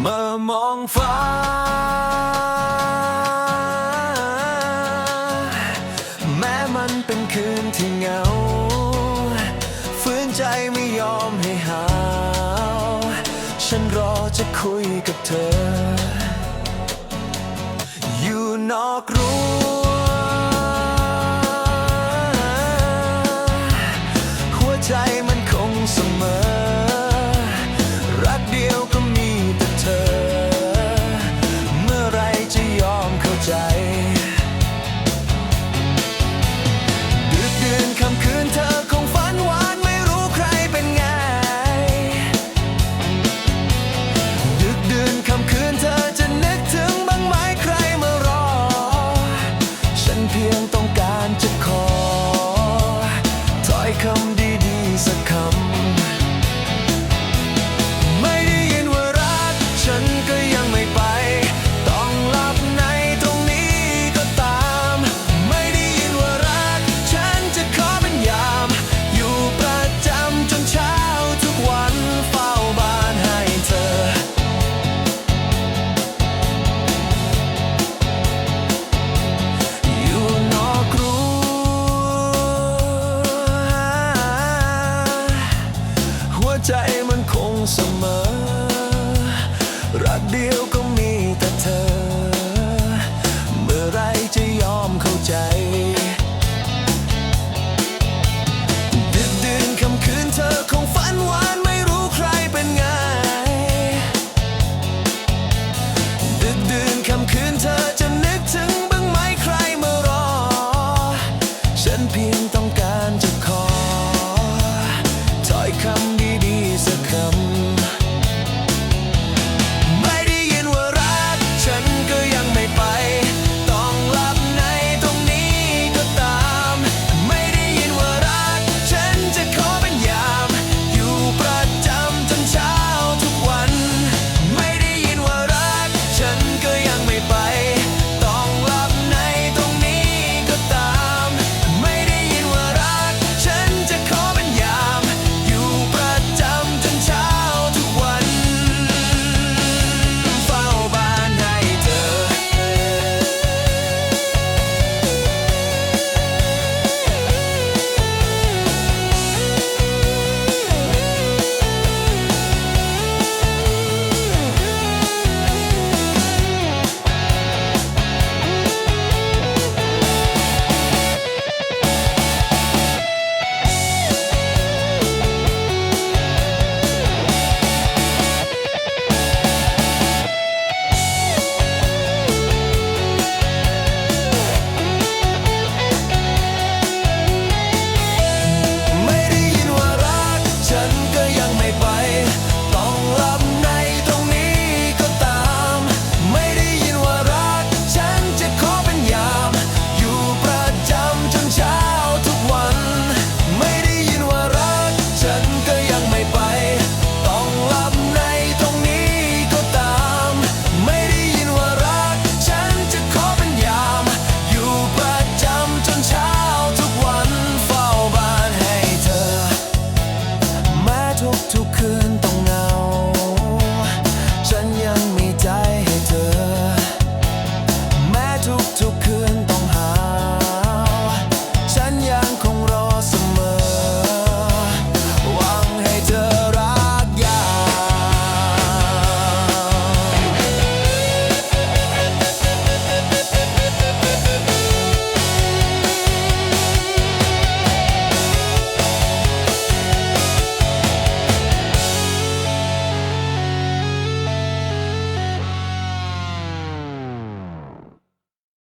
เมมองฟ้า ใจไม่ยอมให้หาว ฉันรอจะคุยกับเธอ อยู่นอกรู้ điều có